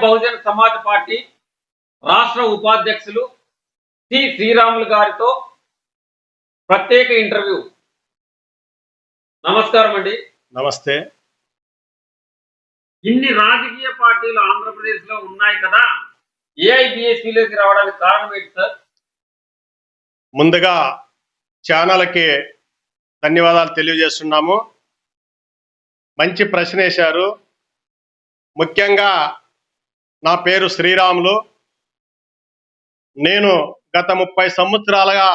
బహుజన Samaj party రాష్ట్ర ఉపాధ్యక్షులు C Sriramulu గారితో ప్రత్యేక ఇంటర్వ్యూ. నమస్కారం అండి. నమస్తే. ఇన్ని రాజకీయ పార్టీలు ఆంధ్రప్రదేశ్లో ఉన్నాయి కదా ఏఐబిఎస్పిలోకి రావడానికి కారణం ఏంటి సార్? ముందుగా ఛానల్కి ధన్యవాదాలు తెలియజేస్తున్నాము. మంచి ప్రశ్న వేశారు. ముఖ్యంగా నా పేరు శ్రీరాములు. నేను గత ముప్పై సంవత్సరాలుగా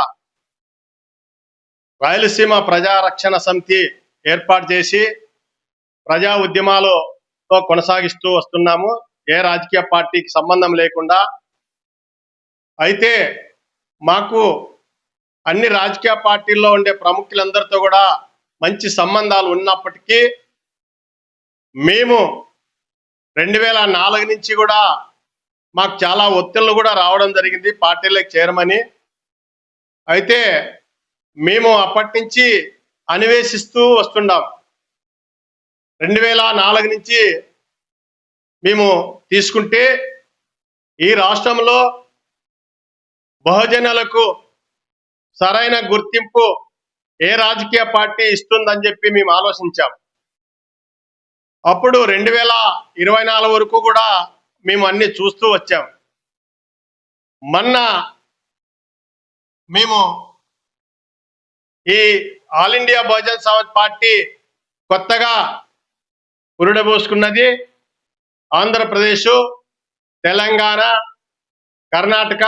రాయలసీమ ప్రజా రక్షణ సమితి ఏర్పాటు చేసి ప్రజా ఉద్యమాలతో కొనసాగిస్తూ వస్తున్నాము. ఏ రాజకీయ పార్టీకి సంబంధం లేకుండా. అయితే మాకు అన్ని రాజకీయ పార్టీల్లో ఉండే ప్రముఖులందరితో కూడా మంచి సంబంధాలు ఉన్నప్పటికీ మేము రెండు వేల నాలుగు నుంచి కూడా మాకు చాలా ఒత్తిళ్ళు కూడా రావడం జరిగింది పార్టీలకు చేరమని. అయితే మేము అప్పటి నుంచి అన్వేషిస్తూ వస్తున్నాం. రెండు వేల నాలుగు నుంచి మేము తీసుకుంటే ఈ రాష్ట్రంలో బహుజనులకు సరైన గుర్తింపు ఏ రాజకీయ పార్టీ ఇస్తుందని చెప్పి మేము ఆలోచించాం. అప్పుడు రెండు వేల ఇరవై నాలుగు వరకు కూడా మేము అన్ని చూస్తూ వచ్చాం. మొన్న మేము ఈ All India Bahujan Samaj party కొత్తగా పురుడబోసుకున్నది ఆంధ్రప్రదేశ్ తెలంగాణ కర్ణాటక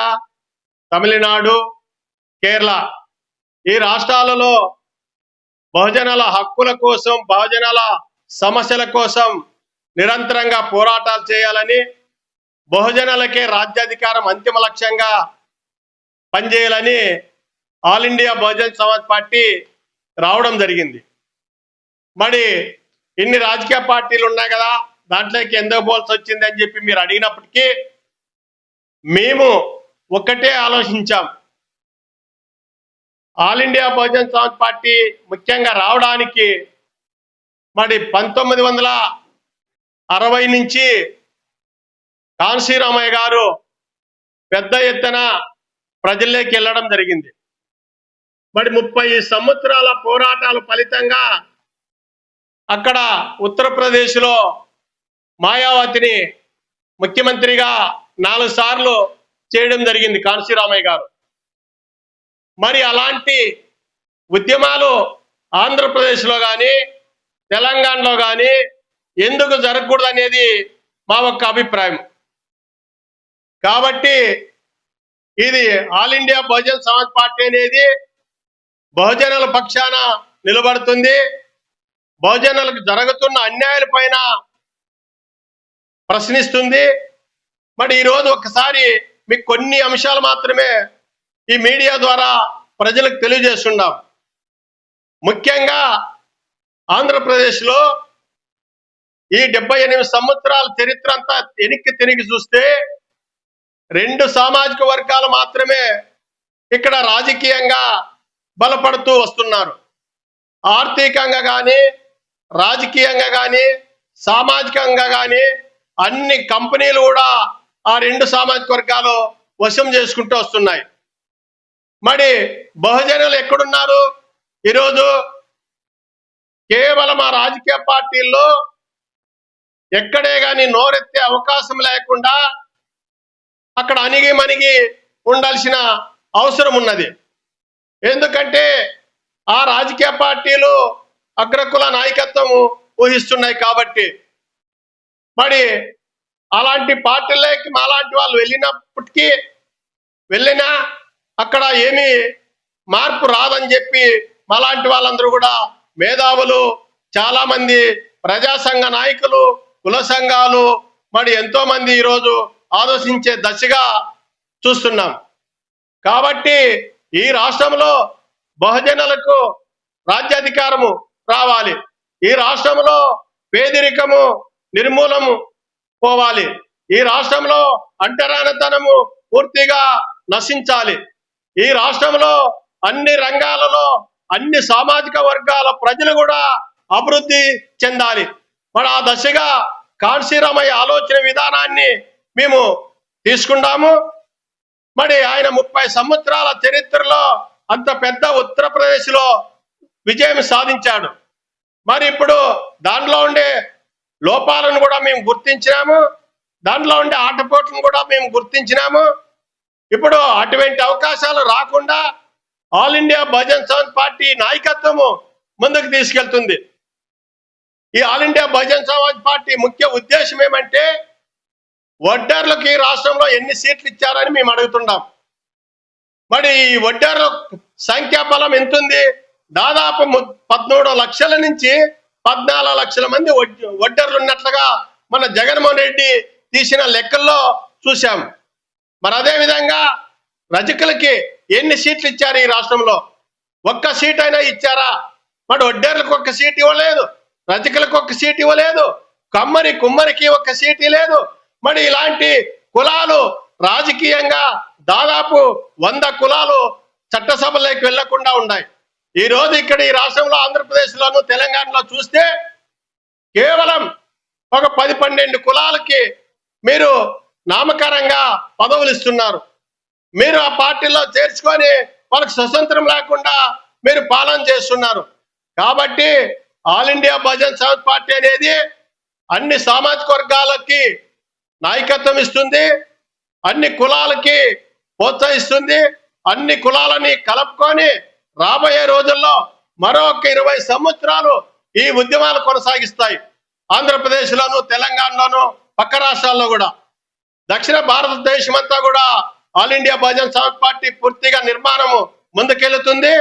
తమిళనాడు కేరళ. ఈ రాష్ట్రాలలో బహుజనుల హక్కుల కోసం బహుజనుల సమస్యల కోసం నిరంతరంగా పోరాటాలు చేయాలని బహుజనులకే రాజ్యాధికారం అంతిమ లక్ష్యంగా పనిచేయాలని All India Bahujan Samaj Party రావడం జరిగింది. మరి ఇన్ని రాజకీయ పార్టీలు ఉన్నాయి కదా దాంట్లోకి ఎందుకు పోల్సి వచ్చింది అని చెప్పి మీరు అడిగినప్పటికీ మేము ఒక్కటే ఆలోచించాం. All India Bahujan Samaj Party ముఖ్యంగా రావడానికి మరి పంతొమ్మిది వందల అరవై నుంచి కాన్సీరామయ్య గారు పెద్ద ఎత్తున ప్రజల్లోకి వెళ్ళడం జరిగింది. మరి ముప్పై సంవత్సరాల పోరాటాల ఫలితంగా అక్కడ ఉత్తరప్రదేశ్లో మాయావతిని ముఖ్యమంత్రిగా నాలుగు సార్లు చేయడం జరిగింది కాన్సీరామయ్య గారు. మరి అలాంటి ఉద్యమాలు ఆంధ్రప్రదేశ్లో కానీ తెలంగాణలో కానీ ఎందుకు జరగకూడదు అనేది మా ఒక్క అభిప్రాయం. కాబట్టి ఇది All India Bahujan Samaj Party అనేది బహుజనుల పక్షాన నిలబడుతుంది. బహుజనులకు జరుగుతున్న అన్యాయాల పైన ప్రశ్నిస్తుంది. మరి ఈరోజు ఒకసారి మీకు కొన్ని అంశాలు మాత్రమే ఈ మీడియా ద్వారా ప్రజలకు తెలియజేస్తున్నాం. ముఖ్యంగా ఆంధ్రప్రదేశ్లో ఈ డెబ్బై ఎనిమిది సంవత్సరాల చరిత్ర అంతా వెనక్కి తిరిగి చూస్తే రెండు సామాజిక వర్గాలు మాత్రమే ఇక్కడ రాజకీయంగా బలపడుతూ వస్తున్నారు. ఆర్థికంగా కానీ రాజకీయంగా కానీ సామాజికంగా కానీ అన్ని కంపెనీలు కూడా ఆ రెండు సామాజిక వర్గాలు వశం చేసుకుంటూ వస్తున్నాయి. మరి బహుజనులు ఎక్కడున్నారు? ఈరోజు కేవలం ఆ రాజకీయ పార్టీల్లో ఎక్కడే కానీ నోరెత్తే అవకాశం లేకుండా అక్కడ అణిగి మణిగి ఉండాల్సిన అవసరం ఉన్నది. ఎందుకంటే ఆ రాజకీయ పార్టీలు అగ్రకుల నాయకత్వం ఊహిస్తున్నాయి కాబట్టి. మరి అలాంటి పార్టీలకి మాలాంటి వాళ్ళు వెళ్ళినప్పటికీ వెళ్ళినా అక్కడ ఏమీ మార్పు రాదని చెప్పి మాలాంటి వాళ్ళందరూ కూడా మేధావులు చాలా మంది నాయకులు కుల సంఘాలు మరి ఎంతో మంది ఈరోజు ఆలోచించే దశగా చూస్తున్నాం. కాబట్టి ఈ రాష్ట్రంలో బహుజనులకు రాజ్యాధికారము రావాలి. ఈ రాష్ట్రంలో పేదరికము నిర్మూలము పోవాలి. ఈ రాష్ట్రంలో అంటరానితనము పూర్తిగా నశించాలి. ఈ రాష్ట్రంలో అన్ని రంగాలలో అన్ని సామాజిక వర్గాల ప్రజలు కూడా అభివృద్ధి చెందాలి. మన ఆ దశగా కాన్సీరామయ్య ఆలోచన విధానాన్ని మేము తీసుకున్నాము మరి ఆయన ముప్పై సంవత్సరాల చరిత్రలో అంత పెద్ద ఉత్తరప్రదేశ్లో విజయం సాధించాడు. మరి ఇప్పుడు దాంట్లో ఉండే లోపాలను కూడా మేము గుర్తించినాము. దాంట్లో ఉండే ఆటపోట్లను కూడా మేము గుర్తించినాము. ఇప్పుడు అటువంటి అవకాశాలు రాకుండా All India Bahujan Samaj Party నాయకత్వము ముందుకు తీసుకెళ్తుంది. ఈ All India Bahujan Samaj Party ముఖ్య ఉద్దేశం ఏమంటే వడ్డర్లకు ఈ రాష్ట్రంలో ఎన్ని సీట్లు ఇచ్చారని మేము అడుగుతున్నాం. మరి ఈ వడ్డర్ల సంఖ్యాబలం ఎంత ఉంది దాదాపు పద్మూడు లక్షల నుంచి పద్నాలుగు లక్షల మంది వడ్- వడ్డర్లు ఉన్నట్లుగా మన జగన్మోహన్ రెడ్డి తీసిన లెక్కల్లో చూశాం. మరి అదే విధంగా రజకులకి ఎన్ని సీట్లు ఇచ్చారు ఈ రాష్ట్రంలో? ఒక్క సీట్ అయినా ఇచ్చారా? మరి ఒడ్డేర్లకు ఒక్క సీట్ ఇవ్వలేదు. రజకులకు ఒక్క సీట్ ఇవ్వలేదు. కమ్మరి కుమ్మరికి ఒక్క సీట్ లేదు మరి ఇలాంటి కులాలు రాజకీయంగా దాదాపు వంద కులాలు చట్టసభలోకి వెళ్ళకుండా ఉన్నాయి. ఈ రోజు ఇక్కడ ఈ రాష్ట్రంలో ఆంధ్రప్రదేశ్ లోను తెలంగాణలో చూస్తే కేవలం ఒక పది పన్నెండు కులాలకి మీరు నామకరంగా పదవులు ఇస్తున్నారు. మీరు ఆ పార్టీలో చేర్చుకొని వాళ్ళకి స్వతంత్రం లేకుండా మీరు పాలన చేస్తున్నారు. కాబట్టి All India Bahujan Samaj Party అనేది అన్ని సామాజిక వర్గాలకి నాయకత్వం ఇస్తుంది అన్ని కులాలకి ప్రోత్సహిస్తుంది అన్ని కులాలని కలుపుకొని రాబోయే రోజుల్లో మరొక ఇరవై సంవత్సరాలు ఈ ఉద్యమాలు కొనసాగిస్తాయి. ఆంధ్రప్రదేశ్లోను తెలంగాణలోను పక్క రాష్ట్రాల్లో కూడా. దక్షిణ భారతదేశం అంతా కూడా All India Bahujan Samaj Party పూర్తిగా నిర్మాణము ముందుకెళ్తుంది.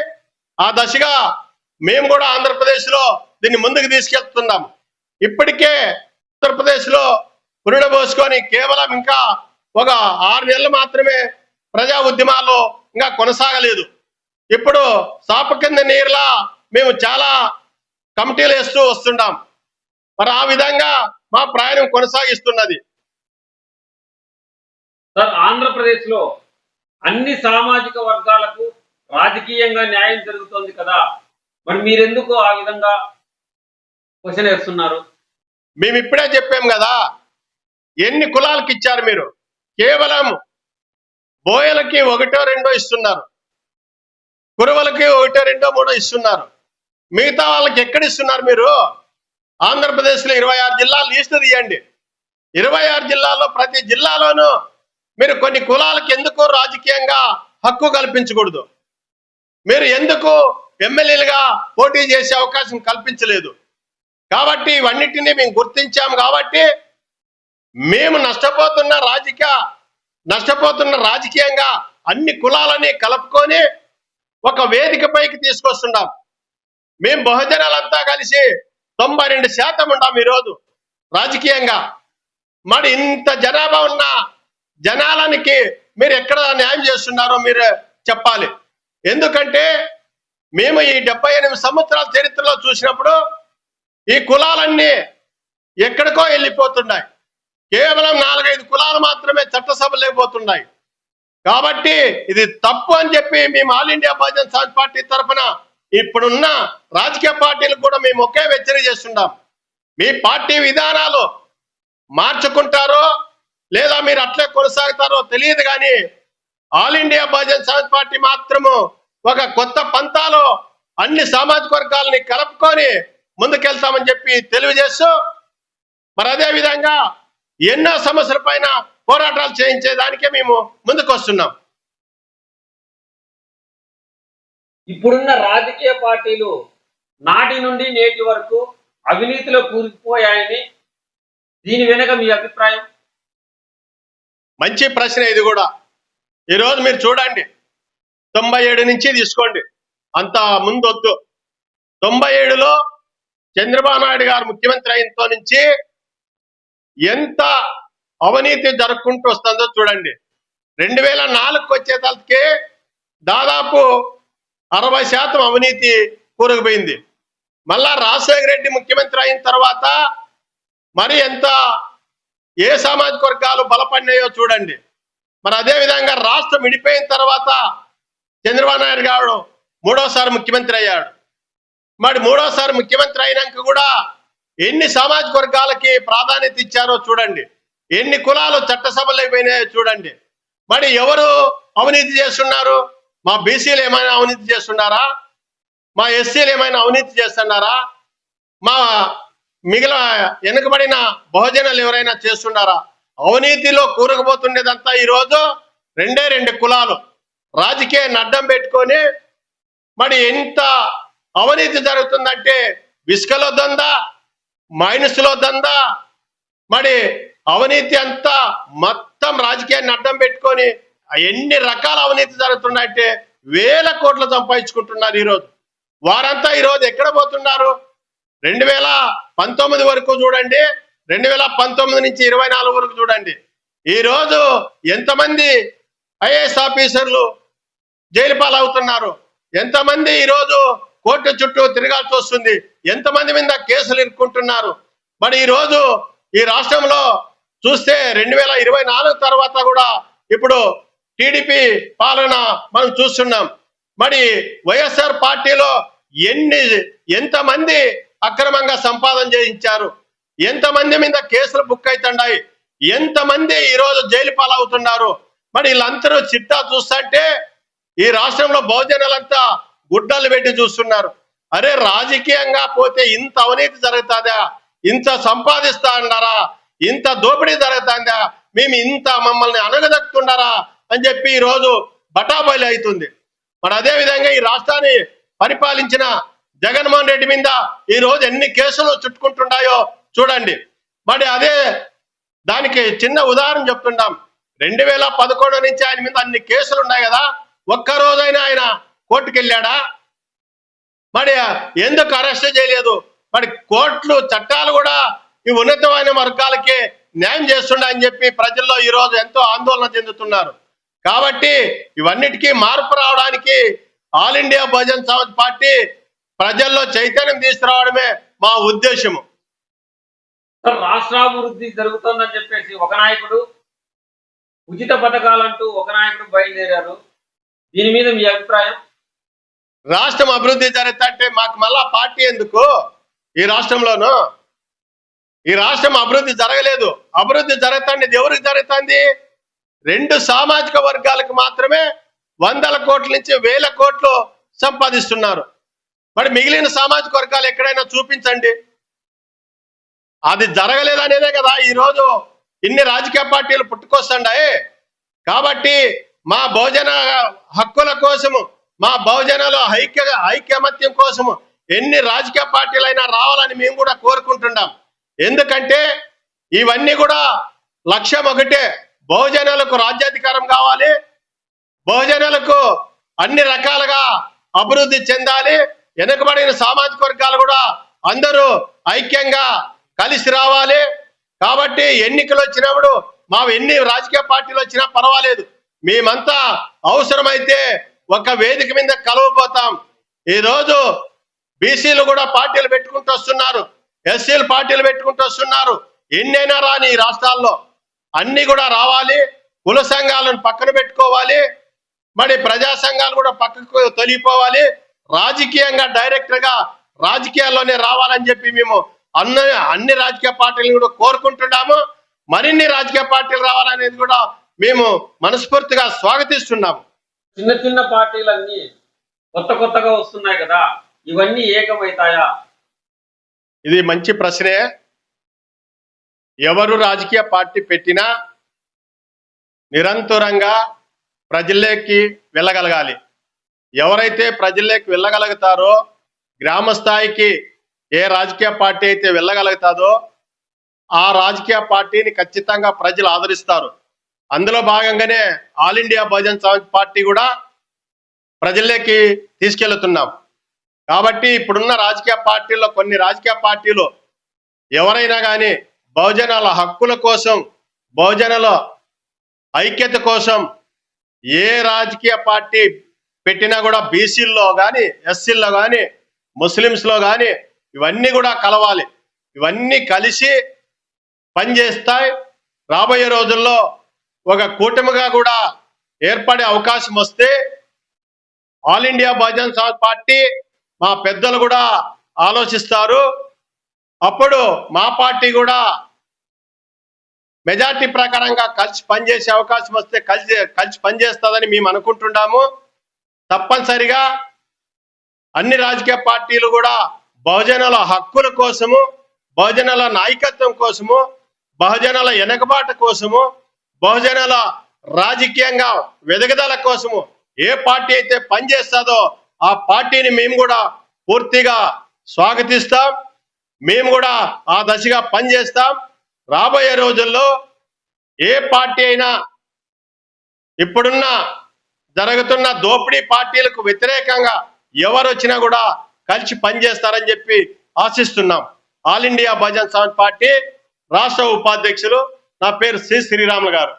ఆ దశగా మేము కూడా ఆంధ్రప్రదేశ్లో దీన్ని ముందుకు తీసుకెళ్తున్నాం ఇప్పటికే ఉత్తరప్రదేశ్లో లో పురుడ పోసుకొని కేవలం ఇంకా ఒక ఆరు నెలలు మాత్రమే ప్రజా ఉద్యమాలు ఇంకా కొనసాగలేదు. ఇప్పుడు సాప కింద నీరులా మేము చాలా కమిటీలు వేస్తూ వస్తున్నాం మరి ఆ విధంగా మా ప్రయాణం కొనసాగిస్తున్నది. సార్ అన్ని సామాజిక వర్గాలకు రాజకీయంగా న్యాయం జరుగుతోంది కదా. మరి మీరెందుకు ఆ విధంగా క్వశ్చన్ వేస్తున్నారు? మేము ఇప్పుడే చెప్పాం కదా ఎన్ని కులాలకు ఇచ్చారు మీరు? కేవలం బోయలకి ఒకటో రెండో ఇస్తున్నారు. కురవలకి ఒకటో రెండో మూడో ఇస్తున్నారు. మిగతా వాళ్ళకి ఎక్కడ ఇస్తున్నారు మీరు? ఆంధ్రప్రదేశ్లో ఇరవై ఆరు జిల్లాలు లిస్టు తీయండి. ఇరవై ఆరు జిల్లాల్లో ప్రతి జిల్లాలోనూ మీరు కొన్ని కులాలకు ఎందుకు రాజకీయంగా హక్కు కల్పించకూడదు? మీరు ఎందుకు ఎమ్మెల్యేలుగా పోటీ చేసే అవకాశం కల్పించలేదు? కాబట్టి ఇవన్నిటిని మేము గుర్తించాము కాబట్టి మేము నష్టపోతున్న రాజకీయ నష్టపోతున్న రాజకీయంగా అన్ని కులాలని కలుపుకొని ఒక వేదికపైకి తీసుకొస్తున్నాం. మేము బహుజనాలంతా కలిసి తొంభై రెండు శాతం ఉన్నాం ఈరోజు రాజకీయంగా. మరి ఇంత జనాభా ఉన్న జనాలనికి మీరు ఎక్కడ న్యాయం చేస్తున్నారో మీరు చెప్పాలి. ఎందుకంటే మేము ఈ డెబ్బై ఎనిమిది సంవత్సరాల చరిత్రలో చూసినప్పుడు ఈ కులాలన్నీ ఎక్కడికో వెళ్ళిపోతున్నాయి. కేవలం నాలుగైదు కులాలు మాత్రమే చట్టసభ లేకపోతున్నాయి. కాబట్టి ఇది తప్పు అని చెప్పి మేము All India Bahujan Samaj Party తరఫున ఇప్పుడున్న రాజకీయ పార్టీలకు కూడా మేము ఒకే హెచ్చరిక చేస్తున్నాం. మీ పార్టీ విధానాలు మార్చుకుంటారో లేదా మీరు అట్లే కొనసాగుతారో తెలియదు కానీ All India Bahujan Samaj Party మాత్రము ఒక కొత్త పంతాలో అన్ని సామాజిక వర్గాలని కలుపుకొని ముందుకెళ్తామని చెప్పి తెలియజేస్తూ మరి అదే విధంగా ఎన్నో సమస్యల పైన పోరాటాలు చేయించేదానికే మేము ముందుకు వస్తున్నాం ఇప్పుడున్న రాజకీయ పార్టీలు నాటి నుండి నేటి వరకు అవినీతిలో కూరుకుపోయాయని దీని వెనుక మీ అభిప్రాయం? మంచి ప్రశ్న ఇది కూడా. ఈరోజు మీరు చూడండి. తొంభై ఏడు నుంచి తీసుకోండి. అంత ముందు వద్దు తొంభై ఏడులో చంద్రబాబు నాయుడు గారు ముఖ్యమంత్రి అయినతో నుంచి ఎంత అవినీతి జరుపుకుంటూ వస్తుందో చూడండి. రెండు వేల నాలుగుకి వచ్చేసరికి దాదాపు అరవై శాతం అవినీతి కూరుకుపోయింది. మళ్ళా రాజశేఖర రెడ్డి ముఖ్యమంత్రి అయిన తర్వాత మరి ఎంత ఏ సామాజిక వర్గాలు బలపడినాయో చూడండి. మరి అదే విధంగా రాష్ట్రం విడిపోయిన తర్వాత చంద్రబాబు నాయుడు గారు మూడోసారి ముఖ్యమంత్రి అయ్యాడు. మరి మూడోసారి ముఖ్యమంత్రి అయినాక కూడా ఎన్ని సామాజిక వర్గాలకి ప్రాధాన్యత ఇచ్చారో చూడండి. ఎన్ని కులాలు చట్టసభలు అయిపోయినాయో చూడండి. మరి ఎవరు అవినీతి చేస్తున్నారు? మా బీసీలు ఏమైనా అవినీతి చేస్తున్నారా? మా ఎస్సీలు ఏమైనా అవినీతి చేస్తున్నారా? మా మిగిలిన వెనుకబడిన బహుజనులు ఎవరైనా చేస్తున్నారా అవినీతిలో కూరుకుపోతుండేదంతా ఈరోజు రెండే రెండు కులాలు. రాజకీయాన్ని అడ్డం పెట్టుకొని మరి ఎంత అవినీతి జరుగుతుందంటే ఇసుకలో దందా మైనస్లో దందా మరి అవినీతి అంతా మొత్తం రాజకీయాన్ని అడ్డం పెట్టుకొని ఎన్ని రకాల అవినీతి జరుగుతున్నాయంటే వేల కోట్లు సంపాదించుకుంటున్నారు ఈరోజు. వారంతా ఈరోజు ఎక్కడ పోతున్నారు? రెండు వేల పంతొమ్మిది వరకు చూడండి. రెండు వేల పంతొమ్మిది నుంచి ఇరవై నాలుగు వరకు చూడండి. ఈరోజు ఎంతమంది ఐఏఎస్ ఆఫీసర్లు జైలు పాలవుతున్నారు? ఎంతమంది ఈరోజు కోర్టు చుట్టూ తిరగాల్సి వస్తుంది? ఎంతమంది మీద కేసులు ఇరుక్కుంటున్నారు? మరి ఈరోజు ఈ రాష్ట్రంలో చూస్తే రెండు వేల ఇరవై నాలుగు తర్వాత కూడా ఇప్పుడు టీడీపీ పాలన మనం చూస్తున్నాం. మరి వైఎస్ఆర్ పార్టీలో ఎన్ని ఎంతమంది అక్రమంగా సంపాదన చేయించారు. ఎంతమంది మీద కేసులు బుక్ అవుతున్నాయి ఎంతమంది ఈరోజు జైలు పాలవుతున్నారు? మరి వీళ్ళందరూ చిట్టా చూస్తుంటే ఈ రాష్ట్రంలో బహుజనులంతా గుడ్డలు పెట్టి చూస్తున్నారు. అరే రాజకీయంగా పోతే ఇంత అవినీతి జరుగుతుందా? ఇంత సంపాదిస్తా అన్నారా ఇంత దోపిడీ జరుగుతుందా? మేము ఇంత మమ్మల్ని అనగదక్కుతున్నారా అని చెప్పి ఈరోజు రోజు బటాబయలు అవుతుంది. మరి అదే విధంగా ఈ రాష్ట్రాన్ని పరిపాలించిన జగన్మోహన్ రెడ్డి మీద ఈ రోజు ఎన్ని కేసులు చుట్టుకుంటున్నాయో చూడండి. మరి అదే దానికి చిన్న ఉదాహరణ చెప్తున్నాం. రెండు వేల పదకొండు నుంచి ఆయన మీద అన్ని కేసులు ఉన్నాయి కదా ఒక్క రోజైనా ఆయన కోర్టుకు వెళ్ళాడా మరి ఎందుకు అరెస్ట్ చేయలేదు? మరి కోర్టులు చట్టాలు కూడా ఈ ఉన్నతమైన వర్గాలకి న్యాయం చేస్తుండని చెప్పి ప్రజల్లో ఈ రోజు ఎంతో ఆందోళన చెందుతున్నారు. కాబట్టి ఇవన్నిటికీ మార్పు రావడానికి All India Bahujan Samaj Party ప్రజల్లో చైతన్యం తీసుకురావడమే మా ఉద్దేశము. రాష్ట్రాభివృద్ధి జరుగుతోందని చెప్పేసి ఒక నాయకుడు ఉచిత పథకాలంటూ ఒక నాయకుడు బయలుదేరారు. దీని మీద మీ అభిప్రాయం? రాష్ట్రం అభివృద్ధి జరుగుతుంటే మాకు మళ్ళా పార్టీ ఎందుకు? ఈ రాష్ట్రంలోను? ఈ రాష్ట్రం అభివృద్ధి జరగలేదు. అభివృద్ధి జరుగుతుంది ఎవరికి జరుగుతుంది? రెండు సామాజిక వర్గాలకు మాత్రమే వందల కోట్ల నుంచి వేల కోట్లు సంపాదిస్తున్నారు. మరి మిగిలిన సామాజిక వర్గాలు ఎక్కడైనా చూపించండి. అది జరగలేదనేదే కదా ఈ రోజు ఇన్ని రాజకీయ పార్టీలు పుట్టుకొస్తుండే కాబట్టి మా భోజన హక్కుల కోసము మా భోజనలో ఐక్య ఐక్యమత్యం కోసము ఎన్ని రాజకీయ పార్టీలైనా రావాలని మేము కూడా కోరుకుంటున్నాం. ఎందుకంటే ఇవన్నీ కూడా లక్ష్యం ఒకటే బహుజనులకు రాజ్యాధికారం కావాలి బహుజనులకు అన్ని రకాలుగా అభివృద్ధి చెందాలి వెనుకబడిన సామాజిక వర్గాలు కూడా అందరూ ఐక్యంగా కలిసి రావాలి. కాబట్టి ఎన్నికలు వచ్చినప్పుడు మా ఎన్ని రాజకీయ పార్టీలు వచ్చినా పర్వాలేదు. మేమంతా అవసరమైతే ఒక వేదిక మీద కలవపోతాం ఈరోజు బీసీలు కూడా పార్టీలు పెట్టుకుంటూ వస్తున్నారు. ఎస్సీలు పార్టీలు పెట్టుకుంటూ వస్తున్నారు. ఎన్నైనా రాని ఈ రాష్ట్రాల్లో అన్ని కూడా రావాలి. కుల సంఘాలను పక్కన పెట్టుకోవాలి. మరి ప్రజా సంఘాలు కూడా పక్కకు తొలిగిపోవాలి. రాజకీయంగా డైరెక్టర్గా రాజకీయాల్లోనే రావాలని చెప్పి మేము అన్ని అన్ని రాజకీయ పార్టీలను కూడా కోరుకుంటున్నాము. మరిన్ని రాజకీయ పార్టీలు రావాలనేది కూడా మేము మనస్ఫూర్తిగా స్వాగతిస్తున్నాము. చిన్న చిన్న పార్టీలన్నీ కొత్త కొత్తగా వస్తున్నాయి కదా ఇవన్నీ ఏకమవుతాయా? ఇది మంచి ప్రశ్నే. ఎవరు రాజకీయ పార్టీ పెట్టినా నిరంతరంగా ప్రజల్లోకి వెళ్ళగలగాలి. ఎవరైతే ప్రజల్లోకి వెళ్ళగలుగుతారో గ్రామ స్థాయికి ఏ రాజకీయ పార్టీ అయితే వెళ్ళగలుగుతాదో ఆ రాజకీయ పార్టీని ఖచ్చితంగా ప్రజలు ఆదరిస్తారు. అందులో భాగంగానే All India Bahujan Samaj Party కూడా ప్రజల్లోకి తీసుకెళ్తున్నాం. కాబట్టి ఇప్పుడున్న రాజకీయ పార్టీల్లో కొన్ని రాజకీయ పార్టీలు ఎవరైనా కానీ బహుజనాల హక్కుల కోసం బహుజనుల ఐక్యత కోసం ఏ రాజకీయ పార్టీ పెట్టినా కూడా బీసీల్లో కానీ ఎస్సీల్లో కానీ ముస్లిమ్స్లో కానీ ఇవన్నీ కూడా కలవాలి. ఇవన్నీ కలిసి పనిచేస్తాయి. రాబోయే రోజుల్లో ఒక కూటమిగా కూడా ఏర్పడే అవకాశం వస్తే All India Bahujan Samaj Party మా పెద్దలు కూడా ఆలోచిస్తారు. అప్పుడు మా పార్టీ కూడా మెజార్టీ ప్రకారంగా కలిసి పనిచేసే అవకాశం వస్తే కలిసి కలిసి పనిచేస్తుందని మేము అనుకుంటున్నాము తప్పనిసరిగా అన్ని రాజకీయ పార్టీలు కూడా బహుజనుల హక్కుల కోసము బహుజనుల నాయకత్వం కోసము బహుజనుల వెనకబాట కోసము బహుజనుల రాజకీయంగా వెదగదల కోసము ఏ పార్టీ అయితే పనిచేస్తుందో ఆ పార్టీని మేము కూడా పూర్తిగా స్వాగతిస్తాం. మేము కూడా ఆ దశగా పనిచేస్తాం రాబోయే రోజుల్లో ఏ పార్టీ అయినా ఇప్పుడున్న జరుగుతున్న దోపిడీ పార్టీలకు వ్యతిరేకంగా ఎవరు వచ్చినా కూడా కలిసి పనిచేస్తారని చెప్పి ఆశిస్తున్నాం. All India Bahujan Samaj Party రాష్ట్ర ఉపాధ్యక్షులు నా పేరు సి శ్రీరాములు గారు.